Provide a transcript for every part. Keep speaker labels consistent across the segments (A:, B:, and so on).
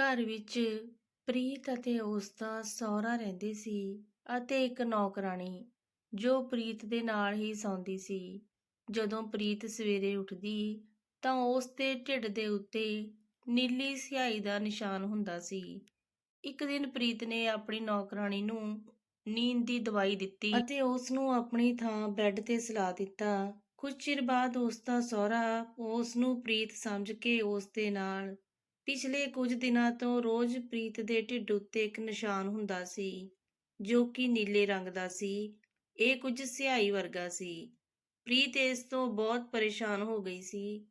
A: ਘਰ ਵਿੱਚ ਪ੍ਰੀਤ ਅਤੇ ਉਸ ਦਾ ਸਹੁਰਾ ਰਹਿੰਦੇ ਸੀ ਅਤੇ ਇੱਕ ਨੌਕਰਾਣੀ, ਜੋ ਪ੍ਰੀਤ ਦੇ ਨਾਲ ਹੀ ਸੌਂਦੀ ਸੀ। ਜਦੋਂ ਪ੍ਰੀਤ ਸਵੇਰੇ ਉੱਠਦੀ, ਤਾਂ ਉਸ ਦੇ ਢਿੱਡ ਦੇ ਉੱਤੇ ਨੀਲੀ ਸਿਆਹੀ ਦਾ ਨਿਸ਼ਾਨ ਹੁੰਦਾ ਸੀ। ਇੱਕ ਦਿਨ ਪ੍ਰੀਤ ਨੇ ਆਪਣੀ ਨੌਕਰਾਣੀ ਨੂੰ ਨੀਂਦ ਦੀ ਦਵਾਈ ਦਿੱਤੀ ਅਤੇ ਉਸ ਨੂੰ ਆਪਣੀ ਥਾਂ ਬੈੱਡ ਤੇ ਸੁਲਾ ਦਿੱਤਾ। ਕੁਝ ਚਿਰ ਬਾਅਦ ਉਸ ਦਾ ਸਹੁਰਾ ਉਸ ਨੂੰ ਪ੍ਰੀਤ ਸਮਝ ਕੇ ਉਸ ਦੇ ਨਾਲ ਪਿਛਲੇ ਕੁਝ ਦਿਨਾਂ ਤੋਂ ਰੋਜ਼ ਪ੍ਰੀਤ ਦੇ ਢਿੱਡ ਉੱਤੇ ਇੱਕ ਨਿਸ਼ਾਨ ਹੁੰਦਾ ਸੀ, ਜੋ ਕਿ ਨੀਲੇ ਰੰਗ ਦਾ ਸੀ। ਇਹ ਕੁਝ ਸਿਆਹੀ ਵਰਗਾ ਸੀ। ਪ੍ਰੀਤ ਇਸ ਤੋਂ ਬਹੁਤ ਪਰੇਸ਼ਾਨ ਹੋ ਗਈ ਸੀ।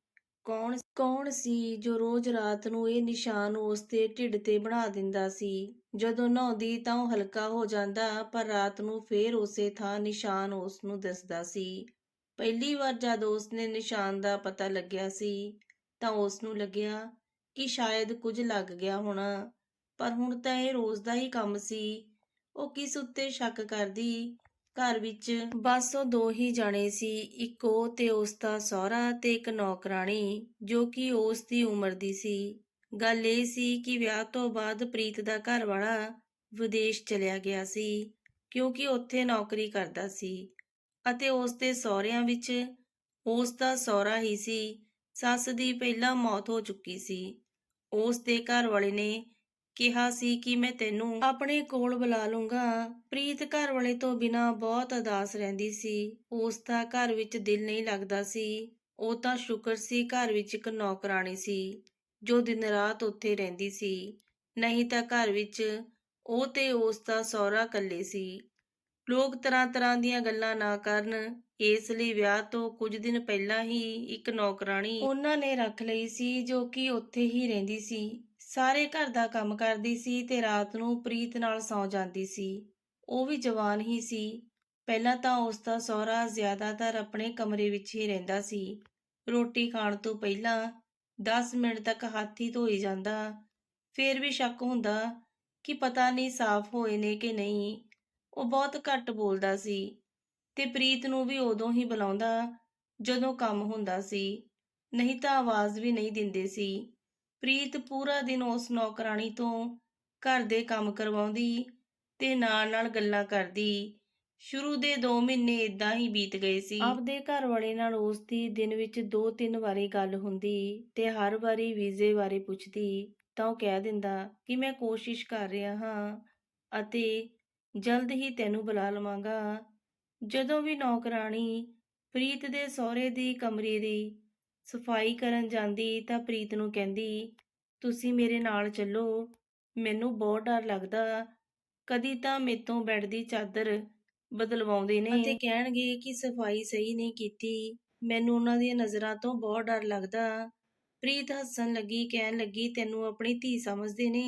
A: ਕੌਣ ਕੌਣ ਸੀ ਜੋ ਰੋਜ਼ ਰਾਤ ਨੂੰ ਇਹ ਨਿਸ਼ਾਨ ਉਸ ਦੇ ਢਿੱਡ ਤੇ ਬਣਾ ਦਿੰਦਾ ਸੀ? ਜਦੋਂ ਨਹਾਉਂਦੀ ਤਾਂ ਉਹ ਹਲਕਾ ਹੋ ਜਾਂਦਾ, ਪਰ ਰਾਤ ਨੂੰ ਫੇਰ ਉਸੇ ਥਾਂ ਨਿਸ਼ਾਨ ਉਸ ਨੂੰ ਦਿਸਦਾ ਸੀ। ਪਹਿਲੀ ਵਾਰ ਜਦ ਉਸ ਨੇ ਨਿਸ਼ਾਨ ਦਾ ਪਤਾ ਲੱਗਿਆ ਸੀ, ਤਾਂ ਉਸ ਨੂੰ ਲੱਗਿਆ ਕਿ ਸ਼ਾਇਦ ਕੁਝ ਲੱਗ ਗਿਆ ਹੋਣਾ। ਪਰ ਹੁਣ ਤਾਂ ਇਹ ਰੋਜ਼ ਦਾ ਹੀ ਕੰਮ ਸੀ। ਉਹ ਕਿਸ ਉੱਤੇ ਸ਼ੱਕ ਕਰਦੀ? ਘਰ ਵਿੱਚ ਬਸ ਉਹ ਦੋ ਹੀ ਜਾਣੇ ਸੀ। ਇੱਕ ਉਹ ਤੇ ਉਸ ਦਾ ਸਹੁਰਾ ਤੇ ਇੱਕ ਨੌਕਰਾਣੀ, ਜੋ ਕਿ ਉਸ ਦੀ ਉਮਰ ਦੀ ਸੀ। ਗੱਲ ਇਹ ਸੀ ਕਿ ਵਿਆਹ ਤੋਂ ਬਾਅਦ ਪ੍ਰੀਤ ਦਾ ਘਰ ਵਾਲਾ ਵਿਦੇਸ਼ ਚਲਿਆ ਗਿਆ ਸੀ, ਕਿਉਂਕਿ ਉੱਥੇ ਨੌਕਰੀ ਕਰਦਾ ਸੀ ਅਤੇ ਉਸ ਦੇ ਸਹੁਰਿਆਂ ਵਿੱਚ ਉਸ ਦਾ ਸਹੁਰਾ ਹੀ ਸੀ। ਸੱਸ ਦੀ ਪਹਿਲਾਂ ਮੌਤ ਹੋ ਚੁੱਕੀ ਸੀ। ਉਸ ਦੇ ਘਰ ਵਾਲੇ ਨੇ ਕਿਹਾ ਸੀ ਕਿ ਮੈਂ ਤੈਨੂੰ ਆਪਣੇ ਕੋਲ ਬੁਲਾ ਲੂੰਗਾ। ਪ੍ਰੀਤ ਘਰ ਵਾਲੇ ਤੋਂ ਬਿਨਾ ਬਹੁਤ ਉਦਾਸ ਰਹਿੰਦੀ ਸੀ। ਉਸ ਦਾ ਘਰ ਵਿੱਚ ਦਿਲ ਨਹੀਂ ਲੱਗਦਾ ਸੀ। ਉਹ ਤਾਂ ਸ਼ੁਕਰ ਸੀ ਘਰ ਵਿੱਚ ਇੱਕ ਨੌਕਰਾਣੀ ਸੀ, ਜੋ ਦਿਨ ਰਾਤ ਉੱਥੇ ਰਹਿੰਦੀ ਸੀ। ਨਹੀਂ ਤਾਂ ਘਰ ਵਿੱਚ ਉਹ ਤੇ ਉਸ ਦਾ ਸਹੁਰਾ ਇਕੱਲੇ ਸੀ। ਲੋਕ ਤਰ੍ਹਾਂ ਤਰ੍ਹਾਂ ਦੀਆਂ ਗੱਲਾਂ ਨਾ ਕਰਨ। ਇਸ ਲਈ ਵਿਆਹ ਤੋਂ ਕੁਝ ਦਿਨ ਪਹਿਲਾਂ ਹੀ ਇੱਕ ਨੌਕਰਾਣੀ ਉਹਨਾਂ ਨੇ ਰੱਖ ਲਈ ਸੀ, ਜੋ ਕਿ ਉੱਥੇ ਹੀ ਰਹਿੰਦੀ ਸੀ। ਸਾਰੇ ਘਰ ਦਾ ਕੰਮ ਕਰਦੀ ਸੀ ਤੇ ਰਾਤ ਨੂੰ ਪ੍ਰੀਤ ਨਾਲ ਸੌ ਜਾਂਦੀ ਸੀ। ਉਹ ਵੀ ਜਵਾਨ ਹੀ ਸੀ। ਪਹਿਲਾਂ ਤਾਂ ਉਸ ਦਾ ਸਹੁਰਾ ਜ਼ਿਆਦਾਤਰ ਆਪਣੇ ਕਮਰੇ ਵਿੱਚ ਹੀ ਰਹਿੰਦਾ ਸੀ। ਰੋਟੀ ਖਾਣ ਤੋਂ ਪਹਿਲਾਂ 10 ਮਿੰਟ ਤੱਕ ਹੱਥ ਹੀ ਧੋਈ ਜਾਂਦਾ। ਫਿਰ ਵੀ ਸ਼ੱਕ ਹੁੰਦਾ ਕਿ ਪਤਾ ਨਹੀਂ ਸਾਫ਼ ਹੋਏ ਨੇ ਕਿ ਨਹੀਂ। ਉਹ ਬਹੁਤ ਘੱਟ ਬੋਲਦਾ ਸੀ ਤੇ ਪ੍ਰੀਤ ਨੂੰ ਵੀ ਉਦੋਂ ਹੀ ਬੁਲਾਉਂਦਾ ਜਦੋਂ ਕੰਮ ਹੁੰਦਾ ਸੀ। ਨਹੀਂ ਤਾਂ ਆਵਾਜ਼ ਵੀ ਨਹੀਂ ਦਿੰਦੇ ਸੀ। ਪ੍ਰੀਤ ਪੂਰਾ ਦਿਨ ਉਸ ਨੌਕਰਾਣੀ ਤੋਂ ਘਰ ਦੇ ਕੰਮ ਕਰਵਾਉਂਦੀ ਤੇ ਨਾਲ-ਨਾਲ ਗੱਲਾਂ ਕਰਦੀ। ਸ਼ੁਰੂ ਦੇ 2 ਮਹੀਨੇ ਇਦਾਂ ਹੀ ਬੀਤ ਗਏ ਸੀ। ਆਪਦੇ ਘਰ ਵਾਲੇ ਨਾਲ ਉਸ ਦੀ ਦਿਨ ਵਿੱਚ 2-3 ਵਾਰੀ ਗੱਲ ਹੁੰਦੀ ਤੇ ਹਰ ਵਾਰੀ ਵੀਜ਼ੇ ਬਾਰੇ ਪੁੱਛਦੀ ਤਾਂ ਉਹ ਕਹਿ ਦਿੰਦਾ ਕਿ ਮੈਂ ਕੋਸ਼ਿਸ਼ ਕਰ ਰਿਹਾ ਹਾਂ ਅਤੇ ਜਲਦ ਹੀ ਤੈਨੂੰ ਬੁਲਾ ਲਵਾਂਗਾ। ਜਦੋਂ ਵੀ ਨੌਕਰਾਣੀ ਪ੍ਰੀਤ ਦੇ ਸਹੁਰੇ ਦੀ ਕਮਰੇ ਦੀ ਸਫ਼ਾਈ ਕਰਨ ਜਾਂਦੀ ਤਾਂ ਪ੍ਰੀਤ ਨੂੰ ਕਹਿੰਦੀ, ਤੁਸੀਂ ਮੇਰੇ ਨਾਲ ਚੱਲੋ, ਮੈਨੂੰ ਬਹੁਤ ਡਰ ਲੱਗਦਾ। ਕਦੀ ਤਾਂ ਮੇਤੋਂ ਬੈੱਡ ਦੀ ਚਾਦਰ ਬਦਲਵਾਉਂਦੇ ਨੇ। ਅਤੇ ਕਹਿਣਗੇ ਕਿ ਸਫ਼ਾਈ ਸਹੀ ਨਹੀਂ ਕੀਤੀ। ਮੈਨੂੰ ਉਹਨਾਂ ਦੀਆਂ ਨਜ਼ਰਾਂ ਤੋਂ ਬਹੁਤ ਡਰ ਲੱਗਦਾ। ਪ੍ਰੀਤ ਹੱਸਣ ਲੱਗੀ, ਕਹਿਣ ਲੱਗੀ, ਤੈਨੂੰ ਆਪਣੀ ਧੀ ਸਮਝਦੇ ਨੇ।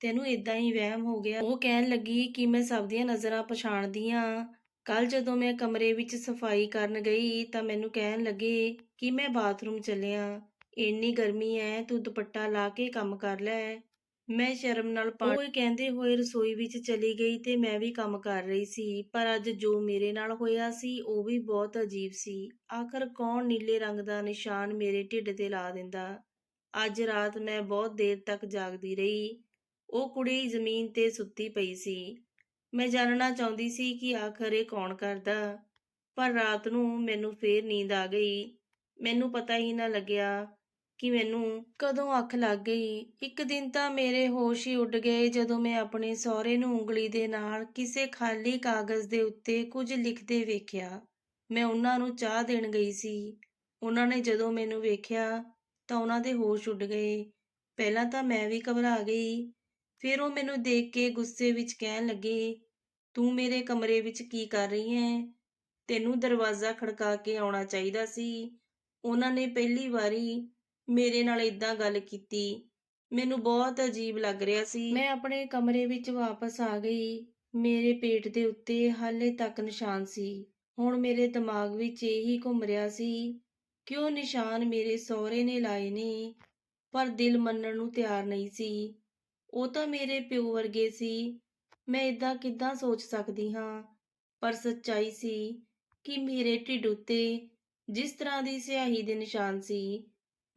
A: ਤੈਨੂੰ ਇਦਾਂ ਹੀ ਵਹਿਮ ਹੋ ਗਿਆ। ਉਹ ਕਹਿਣ ਲੱਗੀ ਕਿ ਮੈਂ ਸਭ ਦੀਆਂ ਨਜ਼ਰਾਂ ਪਛਾਣਦੀ ਆ। ਕੱਲ ਜਦੋਂ ਮੈਂ ਕਮਰੇ ਵਿੱਚ ਸਫ਼ਾਈ ਕਰਨ ਗਈ ਤਾਂ ਮੈਨੂੰ ਕਹਿਣ ਲੱਗੇ ਕਿ ਮੈਂ ਬਾਥਰੂਮ ਚੱਲਿਆ। ਇੰਨੀ ਗਰਮੀ ਐ, ਤੂੰ ਦੁਪੱਟਾ ਲਾ ਕੇ ਕੰਮ ਕਰ ਲੈ। ਮੈਂ ਸ਼ਰਮ ਨਾਲ ਪਾਣੀ ਉਹ ਕਹਿੰਦੇ ਹੋਏ ਰਸੋਈ ਵਿੱਚ ਚਲੀ ਗਈ ਤੇ ਮੈਂ ਵੀ ਕੰਮ ਕਰ ਰਹੀ ਸੀ, ਪਰ ਅੱਜ ਜੋ ਮੇਰੇ ਨਾਲ ਹੋਇਆ ਸੀ, ਉਹ ਵੀ ਬਹੁਤ ਅਜੀਬ ਸੀ। ਆਖਰ ਕੌਣ ਨੀਲੇ ਰੰਗ ਦਾ ਨਿਸ਼ਾਨ ਮੇਰੇ ਢਿੱਡ ਤੇ ਲਾ ਦਿੰਦਾ? ਅੱਜ ਰਾਤ ਮੈਂ ਬਹੁਤ ਦੇਰ ਤੱਕ ਜਾਗਦੀ ਰਹੀ। ਉਹ ਕੁੜੀ ਜ਼ਮੀਨ ਤੇ ਸੁੱਤੀ ਪਈ ਸੀ। ਮੈਂ ਜਾਣਨਾ ਚਾਹੁੰਦੀ ਸੀ ਕਿ ਆਖਰ ਇਹ ਕੌਣ ਕਰਦਾ, ਪਰ ਰਾਤ ਨੂੰ ਮੈਨੂੰ ਫੇਰ ਨੀਂਦ ਆ ਗਈ। ਮੈਨੂੰ ਪਤਾ ਹੀ ਨਾ ਲੱਗਿਆ ਕਿ ਮੈਨੂੰ ਕਦੋਂ ਅੱਖ ਲੱਗ ਗਈ। ਇੱਕ ਦਿਨ ਤਾਂ ਮੇਰੇ ਹੋਸ਼ ਹੀ ਉੱਡ ਗਏ ਜਦੋਂ ਮੈਂ ਆਪਣੇ ਸਹੁਰੇ ਨੂੰ ਉਂਗਲੀ ਦੇ ਨਾਲ ਕਿਸੇ ਖਾਲੀ ਕਾਗਜ਼ ਦੇ ਉੱਤੇ ਕੁਝ ਲਿਖਦੇ ਵੇਖਿਆ। ਮੈਂ ਉਹਨਾਂ ਨੂੰ ਚਾਹ ਦੇਣ ਗਈ ਸੀ। ਉਹਨਾਂ ਨੇ ਜਦੋਂ ਮੈਨੂੰ ਵੇਖਿਆ ਤਾਂ ਉਹਨਾਂ ਦੇ ਹੋਸ਼ ਉੱਡ ਗਏ। ਪਹਿਲਾਂ ਤਾਂ ਮੈਂ ਵੀ ਘਬਰਾ ਗਈ। ਫਿਰ ਉਹ ਮੈਨੂੰ ਦੇਖ ਕੇ ਗੁੱਸੇ ਵਿੱਚ ਕਹਿਣ ਲੱਗੇ, ਤੂੰ ਮੇਰੇ ਕਮਰੇ ਵਿੱਚ ਕੀ ਕਰ ਰਹੀ ਹੈ? ਤੈਨੂੰ ਦਰਵਾਜ਼ਾ ਖੜਕਾ ਕੇ ਆਉਣਾ ਚਾਹੀਦਾ ਸੀ। ਉਹਨਾਂ ਨੇ ਪਹਿਲੀ ਵਾਰੀ ਮੇਰੇ ਨਾਲ ਇਦਾਂ ਗੱਲ ਕੀਤੀ। ਮੈਨੂੰ ਬਹੁਤ ਅਜੀਬ ਲੱਗ ਰਿਹਾ ਸੀ। ਮੈਂ ਆਪਣੇ ਕਮਰੇ ਵਿੱਚ ਵਾਪਸ ਆ ਗਈ। ਮੇਰੇ ਪੇਟ ਦੇ ਉੱਤੇ ਹਾਲੇ ਤੱਕ ਨਿਸ਼ਾਨ ਸੀ। ਹੁਣ ਮੇਰੇ ਦਿਮਾਗ ਵਿੱਚ ਇਹੀ ਘੁੰਮ ਰਿਹਾ ਸੀ ਕਿ ਉਹ ਨਿਸ਼ਾਨ ਮੇਰੇ ਸਹੁਰੇ ਨੇ ਲਾਏ ਨੇ, ਪਰ ਦਿਲ ਮੰਨਣ ਨੂੰ ਤਿਆਰ ਨਹੀਂ ਸੀ? ਉਹ ਤਾਂ ਮੇਰੇ ਪਿਓ ਵਰਗੇ ਸੀ। ਮੈਂ ਇਦਾਂ ਕਿੱਦਾਂ ਸੋਚ ਸਕਦੀ ਹਾਂ? ਪਰ ਸੱਚਾਈ ਸੀ ਕਿ ਮੇਰੇ ਢਿੱਡ ਉੱਤੇ ਜਿਸ ਤਰ੍ਹਾਂ ਦੀ ਸਿਆਹੀ ਦੇ ਨਿਸ਼ਾਨ ਸੀ,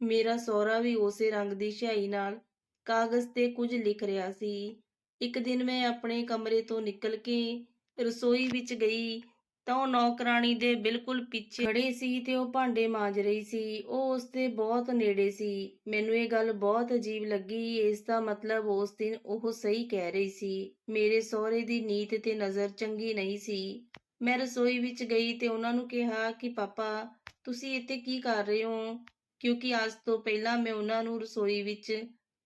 A: ਮੇਰਾ ਸਹੁਰਾ ਵੀ ਉਸੇ ਰੰਗ ਦੀ ਸਿਆਹੀ ਨਾਲ ਕਾਗਜ਼ ਤੇ ਕੁਝ ਲਿਖ ਰਿਹਾ ਸੀ। ਇੱਕ ਦਿਨ ਮੈਂ ਆਪਣੇ ਕਮਰੇ ਤੋਂ ਨਿਕਲ ਕੇ ਰਸੋਈ ਵਿੱਚ ਗਈ ਤਾਂ ਉਹ ਨੌਕਰਾਣੀ ਦੇ ਬਿਲਕੁਲ ਪਿੱਛੇ ਖੜੀ ਸੀ ਤੇ ਉਹ ਭਾਂਡੇ ਮਾਂਜ ਰਹੀ ਸੀ। ਉਹ ਉਸ ਦੇ ਬਹੁਤ ਨੇੜੇ ਸੀ। ਮੈਨੂੰ ਇਹ ਗੱਲ ਬਹੁਤ ਅਜੀਬ ਲੱਗੀ। ਇਸ ਦਾ ਮਤਲਬ ਉਸ ਦਿਨ ਉਹ ਸਹੀ ਕਹਿ ਰਹੀ ਸੀ। ਮੇਰੇ ਸਹੁਰੇ ਦੀ ਨੀਤ ਤੇ ਨਜ਼ਰ ਚੰਗੀ ਨਹੀਂ ਸੀ। ਮੈਂ ਰਸੋਈ ਵਿੱਚ ਗਈ ਤੇ ਉਹਨਾਂ ਨੂੰ ਕਿਹਾ ਕਿ, ਪਾਪਾ, ਤੁਸੀਂ ਇੱਥੇ ਕੀ ਕਰ ਰਹੇ ਹੋ? ਕਿਉਂਕਿ ਅੱਜ ਤੋਂ ਪਹਿਲਾਂ ਮੈਂ ਉਹਨਾਂ ਨੂੰ ਰਸੋਈ ਵਿੱਚ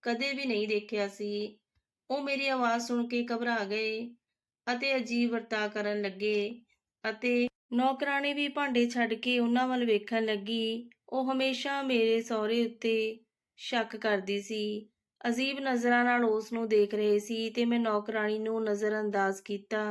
A: ਕਦੇ ਵੀ ਨਹੀਂ ਦੇਖਿਆ ਸੀ। ਉਹ ਮੇਰੀ ਆਵਾਜ਼ ਸੁਣ ਕੇ ਘਬਰਾ ਗਏ ਅਤੇ ਅਜੀਬ ਵਰਤਾ ਕਰਨ ਲੱਗੇ। ਅਤੇ ਨੌਕਰਾਣੀ ਵੀ ਭਾਂਡੇ ਛੱਡ ਕੇ ਉਹਨਾਂ ਵੱਲ ਵੇਖਣ ਲੱਗੀ। ਉਹ ਹਮੇਸ਼ਾ ਮੇਰੇ ਸਹੁਰੇ ਉੱਤੇ ਸ਼ੱਕ ਕਰਦੀ ਸੀ। ਅਜੀਬ ਨਜ਼ਰਾਂ ਨਾਲ ਉਸ ਨੂੰ ਦੇਖ ਰਹੇ ਸੀ ਤੇ ਮੈਂ ਨੌਕਰਾਣੀ ਨੂੰ ਨਜ਼ਰਅੰਦਾਜ਼ ਕੀਤਾ।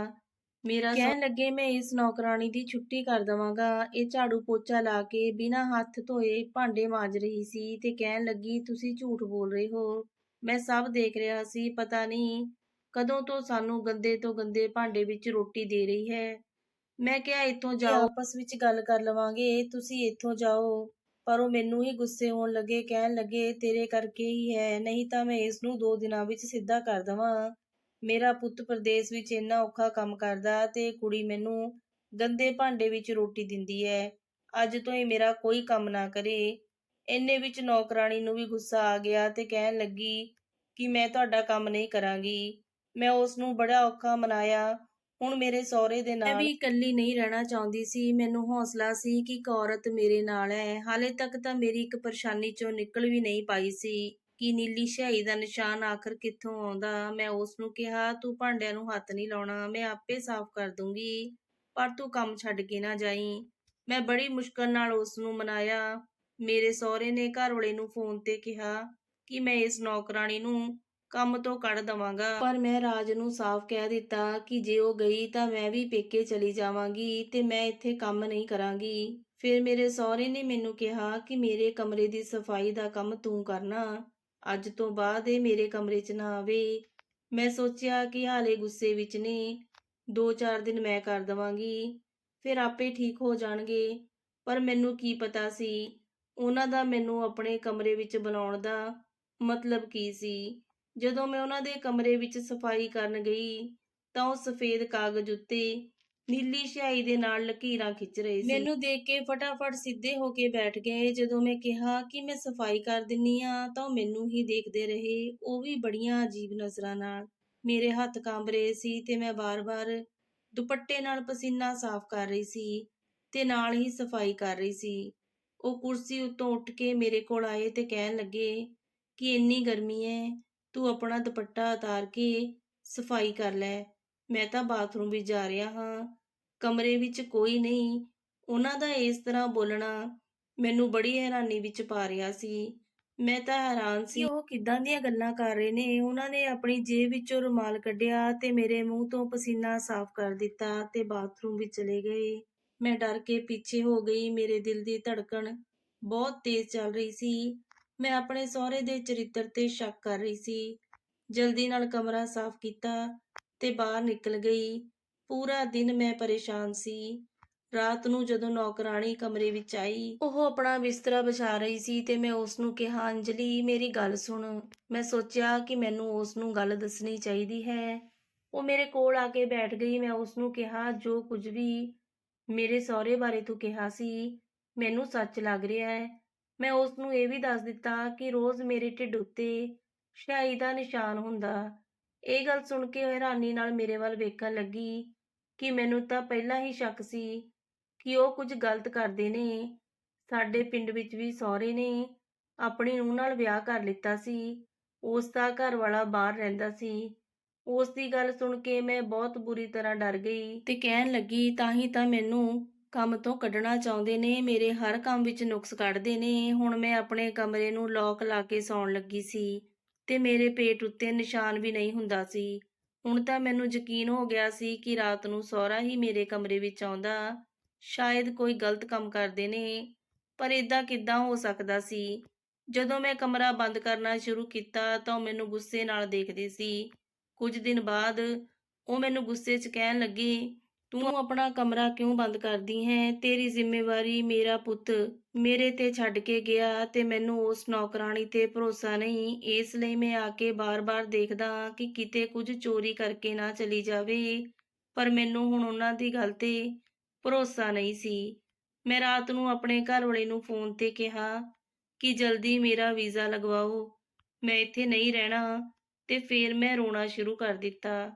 A: ਮੇਰਾ ਕਹਿਣ ਲੱਗੇ ਮੈਂ ਇਸ ਨੌਕਰਾਣੀ ਦੀ ਛੁੱਟੀ ਕਰ ਦਵਾਂਗਾ। ਇਹ ਝਾੜੂ ਪੋਚਾ ਲਾ ਕੇ ਬਿਨਾਂ ਹੱਥ ਧੋਏ ਭਾਂਡੇ ਮਾਂਜ ਰਹੀ ਸੀ ਤੇ ਕਹਿਣ ਲੱਗੀ ਤੁਸੀਂ ਝੂਠ ਬੋਲ ਰਹੇ ਹੋ। ਮੈਂ ਸਭ ਦੇਖ ਰਿਹਾ ਸੀ। ਪਤਾ ਨਹੀਂ ਕਦੋਂ ਤੋਂ ਸਾਨੂੰ ਗੰਦੇ ਤੋਂ ਗੰਦੇ ਭਾਂਡੇ ਵਿੱਚ ਰੋਟੀ ਦੇ ਰਹੀ ਹੈ। ਮੈਂ ਕਿਹਾ ਇੱਥੋਂ ਜਾਓ ਆਪਸ ਵਿੱਚ ਗੱਲ ਕਰ ਲਵਾਂਗੇ ਤੁਸੀਂ ਇੱਥੋਂ ਜਾਓ। ਪਰ ਉਹ ਮੈਨੂੰ ਹੀ ਗੁੱਸੇ ਹੋਣ ਲੱਗੇ ਕਹਿਣ ਲੱਗੇ ਤੇਰੇ ਕਰਕੇ ਹੀ ਹੈ ਨਹੀਂ ਤਾਂ ਮੈਂ ਇਸ ਨੂੰ ਦੋ ਦਿਨਾਂ ਵਿੱਚ ਸਿੱਧਾ ਕਰ ਦਵਾਂ। ਮੇਰਾ ਪੁੱਤ ਪ੍ਰਦੇਸ਼ ਵਿੱਚ ਇੰਨਾ ਔਖਾ ਕੰਮ ਕਰਦਾ ਤੇ ਕੁੜੀ ਮੈਨੂੰ ਗੰਦੇ ਭਾਂਡੇ ਵਿੱਚ ਰੋਟੀ ਦਿੰਦੀ ਹੈ। ਅੱਜ ਤੋਂ ਇਹ ਮੇਰਾ ਕੋਈ ਕੰਮ ਨਾ ਕਰੇ। ਇੰਨੇ ਵਿੱਚ ਨੌਕਰਾਣੀ ਨੂੰ ਵੀ ਗੁੱਸਾ ਆ ਗਿਆ ਤੇ ਕਹਿਣ ਲੱਗੀ ਕਿ ਮੈਂ ਤੁਹਾਡਾ ਕੰਮ ਨਹੀਂ ਕਰਾਂਗੀ। ਮੈਂ ਉਸ ਨੂੰ ਬੜਾ ਔਖਾ ਮਨਾਇਆ। ਹੁਣ ਮੇਰੇ ਸਹੁਰੇ ਦੇ ਨਾਲ ਮੈਂ ਵੀ ਇਕੱਲੀ ਨਹੀਂ ਰਹਿਣਾ ਚਾਹੁੰਦੀ ਸੀ। ਮੈਨੂੰ ਹੌਸਲਾ ਸੀ ਕਿ ਇੱਕ ਔਰਤ ਮੇਰੇ ਨਾਲ ਹੈ। ਹਾਲੇ ਤੱਕ ਤਾਂ ਮੇਰੀ ਇੱਕ ਪਰੇਸ਼ਾਨੀ ਚੋਂ ਨਿਕਲ ਵੀ ਨਹੀਂ ਪਾਈ ਸੀ ਕਿ ਨੀਲੀ ਸ਼ਾਹੀ ਦਾ ਨਿਸ਼ਾਨ ਆਖਰ ਕਿੱਥੋਂ ਆਉਂਦਾ। ਮੈਂ ਉਸ ਨੂੰ ਕਿਹਾ ਤੂੰ ਭਾਂਡਿਆਂ ਨੂੰ ਹੱਥ ਨਹੀਂ ਲਾਉਣਾ ਮੈਂ ਆਪੇ ਸਾਫ਼ ਕਰ ਦੂੰਗੀ ਪਰ ਤੂੰ ਕੰਮ ਛੱਡ ਕੇ ਨਾ ਜਾਈਂ। ਮੈਂ ਬੜੀ ਮੁਸ਼ਕਲ ਨਾਲ ਉਸ ਨੂੰ ਮਨਾਇਆ। ਮੇਰੇ ਸਹੁਰੇ ਨੇ ਘਰ ਵਾਲੇ ਨੂੰ ਫੋਨ ਤੇ ਕਿਹਾ ਕਿ ਮੈਂ ਇਸ ਨੌਕਰਾਣੀ ਨੂੰ ਕੰਮ ਤੋਂ ਕੱਢ ਦਵਾਂਗਾ। ਪਰ ਮੈਂ ਰਾਜ ਨੂੰ ਸਾਫ਼ ਕਹਿ ਦਿੱਤਾ ਕਿ ਜੇ ਉਹ ਗਈ ਤਾਂ ਮੈਂ ਵੀ ਪੇਕੇ ਚਲੀ ਜਾਵਾਂਗੀ ਤੇ ਮੈਂ ਇੱਥੇ ਕੰਮ ਨਹੀਂ ਕਰਾਂਗੀ। ਫਿਰ ਮੇਰੇ ਸਹੁਰੇ ਨੇ ਮੈਨੂੰ ਕਿਹਾ ਕਿ ਮੇਰੇ ਕਮਰੇ ਦੀ ਸਫ਼ਾਈ ਦਾ ਕੰਮ ਤੂੰ ਕਰਨਾ। ਅੱਜ ਤੋਂ ਬਾਅਦ ਇਹ ਮੇਰੇ ਕਮਰੇ 'ਚ ਨਾ ਆਵੇ। ਮੈਂ ਸੋਚਿਆ ਕਿ ਹਾਲੇ ਗੁੱਸੇ ਵਿੱਚ ਨੇ। ਦੋ ਚਾਰ ਦਿਨ ਮੈਂ ਕਰ ਦਵਾਂਗੀ। ਫਿਰ ਆਪੇ ਠੀਕ ਹੋ ਜਾਣਗੇ। ਪਰ ਮੈਨੂੰ ਕੀ ਪਤਾ ਸੀ? ਉਹਨਾਂ ਦਾ ਮੈਨੂੰ ਆਪਣੇ ਕਮਰੇ ਵਿੱਚ ਬੁਲਾਉਣ ਦਾ ਮਤਲਬ ਕੀ ਸੀ? ਜਦੋਂ ਮੈਂ ਉਹਨਾਂ ਦੇ ਕਮਰੇ ਵਿੱਚ ਸਫ਼ਾਈ ਕਰਨ ਗਈ ਤਾਂ ਉਹ ਸਫੇਦ ਕਾਗਜ਼ ਉੱਤੇ ਨੀਲੀ ਸਿਆਹੀ ਦੇ ਨਾਲ ਲਕੀਰਾਂ ਖਿੱਚ ਰਹੇ ਸੀ। ਮੈਨੂੰ ਦੇਖ ਕੇ ਫਟਾਫਟ ਸਿੱਧੇ ਹੋ ਕੇ ਬੈਠ ਗਏ। ਜਦੋਂ ਮੈਂ ਕਿਹਾ ਕਿ ਮੈਂ ਸਫ਼ਾਈ ਕਰ ਦਿੰਨੀ ਆ ਤਾਂ ਉਹ ਮੈਨੂੰ ਹੀ ਦੇਖਦੇ ਰਹੇ। ਉਹ ਵੀ ਬੜੀਆਂ ਅਜੀਬ ਨਜ਼ਰਾਂ ਨਾਲ ਮੇਰੇ ਹੱਥ ਕੰਬ ਰਹੇ ਸੀ ਤੇ ਮੈਂ ਬਾਰ-ਬਾਰ ਦੁਪੱਟੇ ਨਾਲ ਪਸੀਨਾ ਸਾਫ਼ ਕਰ ਰਹੀ ਸੀ ਤੇ ਨਾਲ ਹੀ ਸਫ਼ਾਈ ਕਰ ਰਹੀ ਸੀ। ਉਹ ਕੁਰਸੀ ਉੱਤੋਂ ਉੱਠ ਕੇ ਮੇਰੇ ਕੋਲ ਆਏ ਤੇ ਕਹਿਣ ਲੱਗੇ ਕਿ ਇੰਨੀ ਗਰਮੀ ਹੈ ਤੂੰ ਆਪਣਾ ਦੁਪੱਟਾ ਉਤਾਰ ਕੇ ਸਫ਼ਾਈ ਕਰ ਲੈ। ਮੈਂ ਤਾਂ ਬਾਥਰੂਮ ਵੀ ਜਾ ਰਿਹਾ ਹਾਂ। ਕਮਰੇ ਵਿੱਚ ਕੋਈ ਨਹੀਂ। ਉਹਨਾਂ ਦਾ ਇਸ ਤਰ੍ਹਾਂ ਬੋਲਣਾ ਮੈਨੂੰ ਬੜੀ ਹੈਰਾਨੀ ਵਿੱਚ ਪਾ ਰਿਹਾ ਸੀ। ਮੈਂ ਤਾਂ ਹੈਰਾਨ ਸੀ ਉਹ ਕਿੱਦਾਂ ਦੀਆਂ ਗੱਲਾਂ ਕਰ ਰਹੇ ਨੇ। ਉਹਨਾਂ ਨੇ ਆਪਣੀ ਜੇਬ ਵਿੱਚੋਂ ਰੁਮਾਲ ਕੱਢਿਆ ਤੇ ਮੇਰੇ ਮੂੰਹ ਤੋਂ ਪਸੀਨਾ ਸਾਫ਼ ਕਰ ਦਿੱਤਾ ਤੇ ਬਾਥਰੂਮ ਵਿੱਚ ਚਲੇ ਗਏ। ਮੈਂ ਡਰ ਕੇ ਪਿੱਛੇ ਹੋ ਗਈ। ਮੇਰੇ ਦਿਲ ਦੀ ਧੜਕਣ ਬਹੁਤ ਤੇਜ਼ ਚੱਲ ਰਹੀ ਸੀ। ਮੈਂ ਆਪਣੇ ਸਹੁਰੇ ਦੇ ਚਰਿੱਤਰ ਤੇ ਸ਼ੱਕ ਕਰ ਰਹੀ ਸੀ। ਜਲਦੀ ਨਾਲ ਕਮਰਾ ਸਾਫ਼ ਕੀਤਾ ਤੇ ਬਾਹਰ ਨਿਕਲ ਗਈ। ਪੂਰਾ ਦਿਨ ਮੈਂ ਪਰੇਸ਼ਾਨ ਸੀ। ਰਾਤ ਨੂੰ ਜਦੋਂ ਨੌਕਰਾਣੀ ਕਮਰੇ ਵਿੱਚ ਆਈ, ਉਹ ਆਪਣਾ ਬਿਸਤਰਾ ਵਿਛਾ ਰਹੀ ਸੀ ਤੇ ਮੈਂ ਉਸ ਨੂੰ ਕਿਹਾ, ਅੰਜਲੀ, ਮੇਰੀ ਗੱਲ ਸੁਣ। ਮੈਂ ਸੋਚਿਆ ਕਿ ਮੈਨੂੰ ਉਸ ਨੂੰ ਗੱਲ ਦੱਸਣੀ ਚਾਹੀਦੀ ਹੈ ਉਹ ਮੇਰੇ ਕੋਲ ਆ ਕੇ ਬੈਠ ਗਈ। ਮੈਂ ਉਸ ਨੂੰ ਕਿਹਾ, ਜੋ ਕੁਝ ਵੀ ਮੇਰੇ ਸਹੁਰੇ ਬਾਰੇ ਤੂੰ ਕਿਹਾ ਸੀ, ਮੈਨੂੰ ਸੱਚ ਲੱਗ ਰਿਹਾ ਹੈ। ਮੈਂ ਉਸ ਨੂੰ ਇਹ ਵੀ ਦੱਸ ਦਿੱਤਾ ਕਿ ਰੋਜ਼ ਮੇਰੇ ਢਿੱਡ ਉੱਤੇ ਸ਼ਾਈ ਦਾ ਨਿਸ਼ਾਨ ਹੁੰਦਾ। ਇਹ ਗੱਲ ਸੁਣ ਕੇ ਹੈਰਾਨੀ ਨਾਲ ਮੇਰੇ ਵੱਲ ਵੇਖਣ ਲੱਗੀ ਕਿ ਮੈਨੂੰ ਤਾਂ ਪਹਿਲਾਂ ਹੀ ਸ਼ੱਕ ਸੀ ਕਿ ਉਹ ਕੁਝ ਗਲਤ ਕਰਦੇ ਨੇ। ਸਾਡੇ ਪਿੰਡ ਵਿੱਚ ਵੀ ਸਹੁਰੇ ਨੇ, ਆਪਣੀ ਨੂੰਹ ਨਾਲ ਵਿਆਹ ਕਰ ਲਿੱਤਾ ਸੀ। ਉਸ ਦਾ ਘਰ ਵਾਲਾ ਬਾਹਰ ਰਹਿੰਦਾ ਸੀ। ਉਸ ਦੀ ਗੱਲ ਸੁਣ ਕੇ ਮੈਂ ਬਹੁਤ ਬੁਰੀ ਤਰ੍ਹਾਂ ਡਰ ਗਈ ਤੇ ਕਹਿਣ ਲੱਗੀ, ਤਾਂ ਹੀ ਤਾਂ ਮੈਨੂੰ ਕੰਮ ਤੋਂ ਕੱਢਣਾ ਚਾਹੁੰਦੇ ਨੇ, ਮੇਰੇ ਹਰ ਕੰਮ ਵਿੱਚ ਨੁਕਸ ਕੱਢਦੇ ਨੇ। ਹੁਣ ਮੈਂ ਆਪਣੇ ਕਮਰੇ ਨੂੰ ਲੌਕ ਲਾ ਕੇ ਸੌਣ ਲੱਗੀ ਸੀ ਤੇ ਮੇਰੇ ਪੇਟ ਉੱਤੇ ਨਿਸ਼ਾਨ ਵੀ ਨਹੀਂ ਹੁੰਦਾ ਸੀ। ਹੁਣ ਤਾਂ ਮੈਨੂੰ ਯਕੀਨ ਹੋ ਗਿਆ ਸੀ ਕਿ ਰਾਤ ਨੂੰ ਸਹੁਰਾ ਹੀ ਮੇਰੇ ਕਮਰੇ ਵਿੱਚ ਆਉਂਦਾ। ਸ਼ਾਇਦ ਕੋਈ ਗਲਤ ਕੰਮ ਕਰਦੇ ਨੇ, ਪਰ ਇਦਾਂ ਕਿੱਦਾਂ ਹੋ ਸਕਦਾ ਸੀ? ਜਦੋਂ ਮੈਂ ਕਮਰਾ ਬੰਦ ਕਰਨਾ ਸ਼ੁਰੂ ਕੀਤਾ ਤਾਂ ਉਹ ਮੈਨੂੰ ਗੁੱਸੇ ਨਾਲ ਦੇਖਦੇ ਸੀ। ਕੁਝ ਦਿਨ ਬਾਅਦ ਉਹ ਮੈਨੂੰ ਗੁੱਸੇ 'ਚ ਕਹਿਣ ਲੱਗੀ ਤੂੰ ਆਪਣਾ ਕਮਰਾ ਕਿਉਂ ਬੰਦ ਕਰਦੀ ਹੈ? ਤੇਰੀ ਜ਼ਿੰਮੇਵਾਰੀ ਮੇਰਾ ਪੁੱਤ। ਮੇਰੇ ਤੇ ਛੱਡ ਕੇ ਗਿਆ ਤੇ ਮੈਨੂੰ ਉਸ ਨੌਕਰਾਣੀ ਤੇ ਭਰੋਸਾ ਨਹੀਂ। ਇਸ ਲਈ ਮੈਂ ਆ ਕੇ ਬਾਰ-ਬਾਰ ਦੇਖਦਾ ਹਾਂ ਕਿ ਕਿਤੇ ਕੁਝ ਚੋਰੀ ਕਰਕੇ ਨਾ ਚਲੀ ਜਾਵੇ। ਪਰ ਮੈਨੂੰ ਹੁਣ ਉਹਨਾਂ ਦੀ ਗੱਲ ਤੇ ਭਰੋਸਾ ਨਹੀਂ ਸੀ। ਮੈਂ ਰਾਤ ਨੂੰ ਆਪਣੇ ਘਰਵਾਲੇ ਨੂੰ ਫੋਨ ਤੇ ਕਿਹਾ ਕਿ ਜਲਦੀ ਮੇਰਾ ਵੀਜ਼ਾ ਲਗਵਾਓ। ਮੈਂ ਇੱਥੇ ਨਹੀਂ ਰਹਿਣਾ ਤੇ ਫਿਰ ਮੈਂ ਰੋਣਾ ਸ਼ੁਰੂ ਕਰ ਦਿੱਤਾ।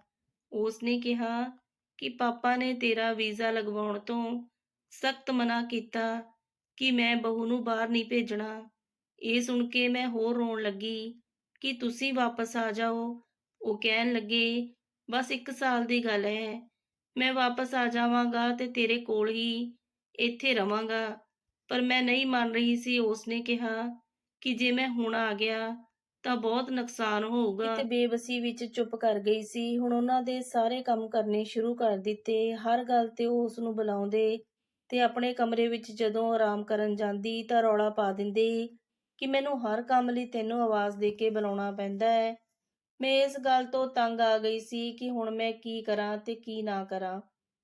A: ਉਸ ਨੇ ਕਿਹਾ ਕਿ ਪਾਪਾ ਨੇ ਤੇਰਾ ਵੀਜ਼ਾ ਲਗਵਾਉਣ ਤੋਂ ਸਖਤ ਮਨਾ ਕੀਤਾ ਕਿ ਮੈਂ ਬਹੂ ਨੂੰ ਬਾਹਰ ਨਹੀਂ ਭੇਜਣਾ। ਇਹ ਸੁਣ ਕੇ ਮੈਂ ਹੋਰ ਰੋਣ ਲੱਗੀ ਕਿ ਤੁਸੀਂ ਵਾਪਸ ਆ ਜਾਓ। ਉਹ ਕਹਿਣ ਲੱਗੇ, ਬਸ ਇੱਕ ਸਾਲ ਦੀ ਗੱਲ ਹੈ ਮੈਂ ਵਾਪਸ ਆ ਜਾਵਾਂਗਾ ਤੇ ਤੇਰੇ ਕੋਲ ਹੀ ਇੱਥੇ ਰਵਾਂਗਾ। ਪਰ ਮੈਂ ਨਹੀਂ ਮੰਨ ਰਹੀ ਸੀ, ਉਸਨੇ ਕਿਹਾ ਕਿ ਜੇ ਮੈਂ ਹੁਣ ਆ ਗਿਆ ਤਾਂ ਬਹੁਤ ਨੁਕਸਾਨ ਹੋਊਗਾ। ਤੇ ਬੇਬਸੀ ਵਿੱਚ ਚੁੱਪ ਕਰ ਗਈ ਸੀ। ਹੁਣ ਉਹਨਾਂ ਦੇ ਸਾਰੇ ਕੰਮ ਕਰਨੇ ਸ਼ੁਰੂ ਕਰ ਦਿੱਤੇ। ਹਰ ਗੱਲ ਤੇ ਉਹ ਉਸ ਨੂੰ ਬੁਲਾਉਂਦੇ ਤੇ ਆਪਣੇ ਕਮਰੇ ਵਿੱਚ ਜਦੋਂ ਆਰਾਮ ਕਰਨ ਜਾਂਦੀ ਤਾਂ ਰੌਲਾ ਪਾ ਦਿੰਦੇ ਕਿ ਮੈਨੂੰ ਹਰ ਕੰਮ ਲਈ ਤੈਨੂੰ ਆਵਾਜ਼ ਦੇ ਕੇ ਬੁਲਾਉਣਾ ਪੈਂਦਾ ਹੈ। ਮੈਂ ਇਸ ਗੱਲ ਤੋਂ ਤੰਗ ਆ ਗਈ ਸੀ ਕਿ ਹੁਣ ਮੈਂ ਕੀ ਕਰਾਂ ਤੇ ਕੀ ਨਾ ਕਰਾਂ।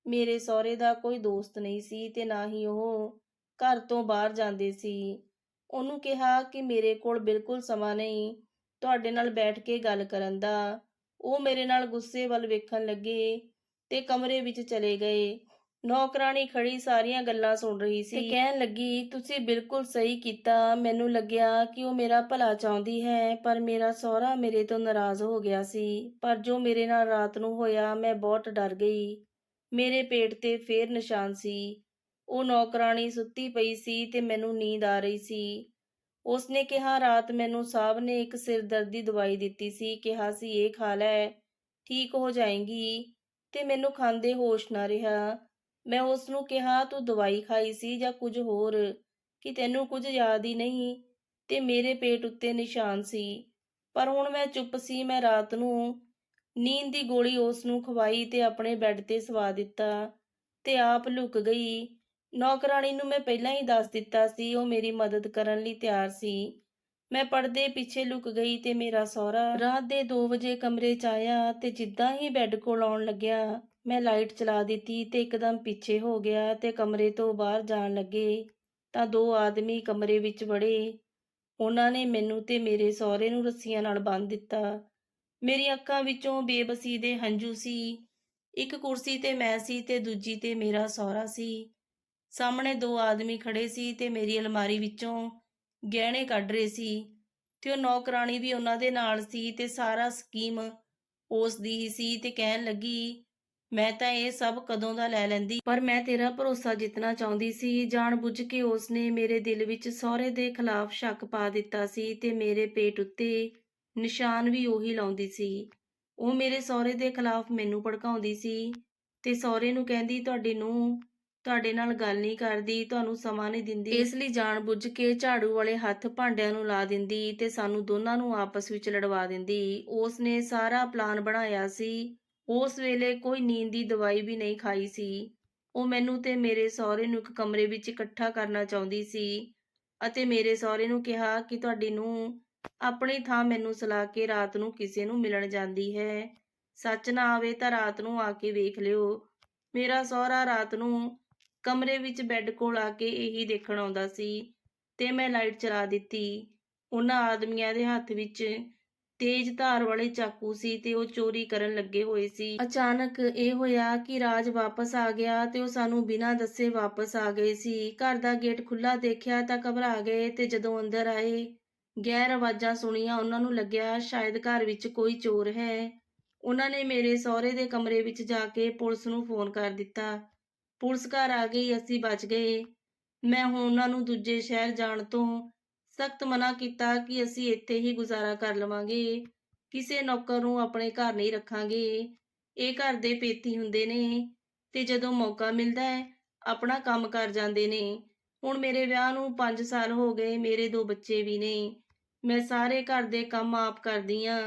A: ਮੇਰੇ ਸਹੁਰੇ ਦਾ ਕੋਈ ਦੋਸਤ ਨਹੀਂ ਸੀ ਤੇ ਨਾ ਹੀ ਉਹ ਘਰ ਤੋਂ ਬਾਹਰ ਜਾਂਦੇ ਸੀ। ਉਹਨੂੰ ਕਿਹਾ ਕਿ ਮੇਰੇ ਕੋਲ ਬਿਲਕੁਲ ਸਮਾਂ ਨਹੀਂ। ਤੁਹਾਡੇ ਨਾਲ ਬੈਠ ਕੇ ਗੱਲ ਕਰਨ ਦਾ। ਉਹ ਮੇਰੇ ਨਾਲ ਗੁੱਸੇ ਵੱਲ ਵੇਖਣ ਲੱਗੇ ਤੇ ਕਮਰੇ ਵਿੱਚ ਚਲੇ ਗਏ। ਨੌਕਰਾਣੀ ਖੜੀ ਸਾਰੀਆਂ ਗੱਲਾਂ ਸੁਣ ਰਹੀ ਸੀ। ਤੇ ਕਹਿਣ ਲੱਗੀ, ਤੁਸੀਂ ਬਿਲਕੁਲ ਸਹੀ ਕੀਤਾ। ਮੈਨੂੰ ਲੱਗਿਆ ਕਿ ਉਹ ਮੇਰਾ ਭਲਾ ਚਾਹੁੰਦੀ ਹੈ, ਪਰ ਮੇਰਾ ਸਹੁਰਾ ਮੇਰੇ ਤੋਂ ਨਾਰਾਜ਼ ਹੋ ਗਿਆ ਸੀ। ਪਰ ਜੋ ਮੇਰੇ ਨਾਲ ਰਾਤ ਨੂੰ ਹੋਇਆ, ਮੈਂ ਬਹੁਤ ਡਰ ਗਈ। ਮੇਰੇ ਪੇਟ ਤੇ ਫੇਰ ਨਿਸ਼ਾਨ ਸੀ। ਉਹ ਨੌਕਰਾਣੀ ਸੁੱਤੀ ਪਈ ਸੀ ਤੇ ਮੈਨੂੰ ਨੀਂਦ ਆ ਰਹੀ ਸੀ। ਉਸਨੇ ਕਿਹਾ, ਰਾਤ ਮੈਨੂੰ ਸਾਹਿਬ ਨੇ ਇੱਕ ਸਿਰਦਰਦ ਦੀ ਦਵਾਈ ਦਿੱਤੀ ਸੀ। ਕਿਹਾ, ਸੀ, ਇਹ ਖਾ ਲੈ, ਠੀਕ ਹੋ ਜਾਏਗੀ। ਤੇ ਮੈਨੂੰ ਖਾਂਦੇ ਹੋਸ਼ ਨਾ ਰਿਹਾ। ਮੈਂ ਉਸ ਨੂੰ ਕਿਹਾ, ਤੂੰ ਦਵਾਈ ਖਾਈ ਸੀ ਜਾਂ ਕੁਝ ਹੋਰ? ਕਿ ਤੈਨੂੰ ਕੁਝ ਯਾਦ ਹੀ ਨਹੀਂ? ਤੇ ਮੇਰੇ ਪੇਟ ਉੱਤੇ ਨਿਸ਼ਾਨ ਸੀ। ਪਰ ਹੁਣ ਮੈਂ ਚੁੱਪ ਸੀ। ਮੈਂ ਰਾਤ ਨੂੰ ਨੀਂਦ ਦੀ ਗੋਲੀ ਉਸ ਨੂੰ ਖਵਾਈ ਤੇ ਆਪਣੇ ਬੈੱਡ ਤੇ ਸਵਾ ਦਿੱਤਾ ਤੇ ਆਪ ਲੁਕ ਗਈ। ਨੌਕਰਾਣੀ ਨੂੰ ਮੈਂ ਪਹਿਲਾਂ ਹੀ ਦੱਸ ਦਿੱਤਾ ਸੀ, ਉਹ ਮੇਰੀ ਮਦਦ ਕਰਨ ਲਈ ਤਿਆਰ ਸੀ। ਮੈਂ ਪਰਦੇ ਪਿੱਛੇ ਲੁਕ ਗਈ ਤੇ ਮੇਰਾ ਸਹੁਰਾ ਰਾਤ ਦੇ 2 ਵਜੇ ਕਮਰੇ 'ਚ ਆਇਆ ਤੇ ਜਿੱਦਾਂ ਹੀ ਬੈੱਡ ਕੋਲ ਆਉਣ ਲੱਗਿਆ, ਮੈਂ ਲਾਈਟ ਚਲਾ ਦਿੱਤੀ ਤੇ ਇੱਕਦਮ ਪਿੱਛੇ ਹੋ ਗਿਆ ਤੇ ਕਮਰੇ ਤੋਂ ਬਾਹਰ ਜਾਣ ਲੱਗੇ। ਤਾਂ ਦੋ ਆਦਮੀ ਕਮਰੇ ਵਿੱਚ ਵੜੇ। ਉਹਨਾਂ ਨੇ ਮੈਨੂੰ ਤੇ ਮੇਰੇ ਸਹੁਰੇ ਨੂੰ ਰੱਸੀਆਂ ਨਾਲ ਬੰਨ੍ਹ ਦਿੱਤਾ। ਮੇਰੀ ਅੱਖਾਂ ਵਿੱਚੋਂ ਬੇਬਸੀ ਦੇ ਹੰਝੂ ਸੀ। ਇੱਕ ਕੁਰਸੀ ਤੇ ਮੈਂ ਸੀ ਤੇ ਦੂਜੀ ਤੇ ਮੇਰਾ ਸਹੁਰਾ ਸੀ। ਸਾਹਮਣੇ ਦੋ ਆਦਮੀ ਖੜੇ ਸੀ ਤੇ ਮੇਰੀ ਅਲਮਾਰੀ ਵਿੱਚੋਂ ਗਹਿਣੇ ਕੱਢ ਰਹੇ ਸੀ ਤੇ ਉਹ ਨੌਕਰਾਣੀ ਵੀ ਉਹਨਾਂ ਦੇ ਨਾਲ ਸੀ ਤੇ ਸਾਰਾ ਸਕੀਮ ਉਸ ਦੀ ਹੀ ਸੀ ਤੇ ਕਹਿਣ ਲੱਗੀ, ਮੈਂ ਤਾਂ ਇਹ ਸਭ ਕਦੋਂ ਦਾ ਲੈ ਲੈਂਦੀ? ਪਰ ਮੈਂ ਤੇਰਾ ਭਰੋਸਾ ਜਿੱਤਣਾ ਚਾਹੁੰਦੀ ਸੀ। ਜਾਣਬੁੱਝ ਕੇ ਉਸਨੇ ਮੇਰੇ ਦਿਲ ਵਿੱਚ ਸਹੁਰੇ ਦੇ ਖਿਲਾਫ ਸ਼ੱਕ ਪਾ ਦਿੱਤਾ ਸੀ ਤੇ ਮੇਰੇ ਪੇਟ ਉੱਤੇ ਨਿਸ਼ਾਨ ਵੀ ਉਹੀ ਲਾਉਂਦੀ ਸੀ। ਉਹ ਮੇਰੇ ਸਹੁਰੇ ਦੇ ਖਿਲਾਫ ਮੈਨੂੰ ਭੜਕਾਉਂਦੀ ਸੀ ਤੇ ਸਹੁਰੇ ਨੂੰ ਕਹਿੰਦੀ, ਤੁਹਾਡੀ ਨੂੰ ਤੁਹਾਡੇ ਨਾਲ ਗੱਲ ਨਹੀਂ ਕਰਦੀ, ਤੁਹਾਨੂੰ ਸਮਾਂ ਨਹੀਂ ਦਿੰਦੀ। ਇਸ ਲਈ ਜਾਣਬੁੱਝ ਕੇ ਝਾੜੂ ਵਾਲੇ ਹੱਥ ਭਾਂਡਿਆਂ ਨੂੰ ਲਾ ਦਿੰਦੀ ਤੇ ਸਾਨੂੰ ਦੋਨਾਂ ਨੂੰ ਆਪਸ ਵਿੱਚ ਲੜਵਾ ਦਿੰਦੀ। ਉਸ ਨੇ ਸਾਰਾ ਪਲਾਨ ਬਣਾਇਆ ਸੀ। ਉਸ ਵੇਲੇ ਕੋਈ ਨੀਂਦ ਦੀ ਦਵਾਈ ਵੀ ਨਹੀਂ ਖਾਈ ਸੀ। ਉਹ ਮੈਨੂੰ ਤੇ ਮੇਰੇ ਸਹੁਰੇ ਨੂੰ ਇੱਕ ਕਮਰੇ ਵਿੱਚ ਇਕੱਠਾ ਕਰਨਾ ਚਾਹੁੰਦੀ ਸੀ ਅਤੇ ਮੇਰੇ ਸਹੁਰੇ ਨੂੰ ਕਿਹਾ ਕਿ ਤੁਹਾਡੀ ਨੂੰ ਆਪਣੀ ਥਾਂ ਮੈਨੂੰ ਸਲਾ ਕੇ ਰਾਤ ਨੂੰ ਕਿਸੇ ਨੂੰ ਮਿਲਣ ਜਾਂਦੀ ਹੈ। ਸੱਚ ਨਾ ਆਵੇ ਤਾਂ ਰਾਤ ਨੂੰ ਆ ਕੇ ਵੇਖ ਲਿਓ। ਮੇਰਾ ਸਹੁਰਾ ਰਾਤ ਨੂੰ ਕਮਰੇ ਵਿੱਚ ਬੈੱਡ ਕੋਲ ਆ ਕੇ ਇਹੀ ਦੇਖਣ ਆਉਂਦਾ ਸੀ ਤੇ ਮੈਂ ਲਾਈਟ ਚਲਾ ਦਿੱਤੀ। ਉਹਨਾਂ ਆਦਮੀਆਂ ਦੇ ਹੱਥ ਵਿੱਚ ਤੇਜ਼ ਧਾਰ ਵਾਲੇ ਚਾਕੂ ਸੀ ਤੇ ਉਹ ਚੋਰੀ ਕਰਨ ਲੱਗੇ ਹੋਏ ਸੀ। ਅਚਾਨਕ ਇਹ ਹੋਇਆ ਕਿ ਰਾਜ ਵਾਪਸ ਆ ਗਿਆ ਤੇ ਉਹ ਸਾਨੂੰ ਬਿਨਾਂ ਦੱਸੇ ਵਾਪਸ ਆ ਗਏ ਸੀ। ਘਰ ਦਾ ਗੇਟ ਖੁੱਲਾ ਦੇਖਿਆ ਤਾਂ ਘਬਰਾ ਗਏ ਤੇ ਜਦੋਂ ਅੰਦਰ ਆਏ, ਗੈਰ ਆਵਾਜ਼ਾਂ ਸੁਣੀਆਂ ਉਹਨਾਂ ਨੂੰ ਲੱਗਿਆ ਸ਼ਾਇਦ ਘਰ ਵਿੱਚ ਕੋਈ ਚੋਰ ਹੈ। ਉਹਨਾਂ ਨੇ ਮੇਰੇ ਸਹੁਰੇ ਦੇ ਕਮਰੇ ਵਿੱਚ ਜਾ ਕੇ ਪੁਲਿਸ ਨੂੰ ਫੋਨ ਕਰ ਦਿੱਤਾ। ਪੁਲਿਸ ਘਰ ਆ ਗਈ, ਅਸੀਂ ਬਚ ਗਏ। ਮੈਂ ਹੁਣ ਉਹਨਾਂ ਨੂੰ ਦੂਜੇ ਸ਼ਹਿਰ ਜਾਣ ਤੋਂ ਸਖਤ ਮਨਾ ਕੀਤਾ ਕਿ ਅਸੀਂ ਇੱਥੇ ਹੀ ਗੁਜ਼ਾਰਾ ਕਰ ਲਵਾਂਗੇ। ਕਿਸੇ ਨੌਕਰ ਨੂੰ ਆਪਣੇ ਘਰ ਨਹੀਂ ਰੱਖਾਂਗੇ। ਇਹ ਘਰ ਦੇ ਪੇਤੀ ਹੁੰਦੇ ਨੇ ਤੇ ਜਦੋਂ ਮੌਕਾ ਮਿਲਦਾ ਹੈ, ਆਪਣਾ ਕੰਮ ਕਰ ਜਾਂਦੇ ਨੇ। ਹੁਣ ਮੇਰੇ ਵਿਆਹ ਨੂੰ 5 ਸਾਲ ਹੋ ਗਏ, ਮੇਰੇ ਦੋ ਬੱਚੇ ਵੀ ਨੇ। ਮੈਂ ਸਾਰੇ ਘਰ ਦੇ ਕੰਮ ਆਪ ਕਰਦੀ ਆ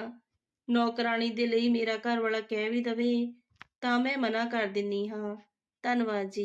A: ਨੌਕਰਾਨੀ ਦੇ ਲਈ ਮੇਰਾ ਘਰ ਵਾਲਾ ਕਹਿ ਵੀ ਦਵੇ, ਤਾਂ ਮੈਂ ਮਨਾ ਕਰ ਦਿੰਨੀ ਹਾਂ। ਧੰਨਵਾਦ ਜੀ।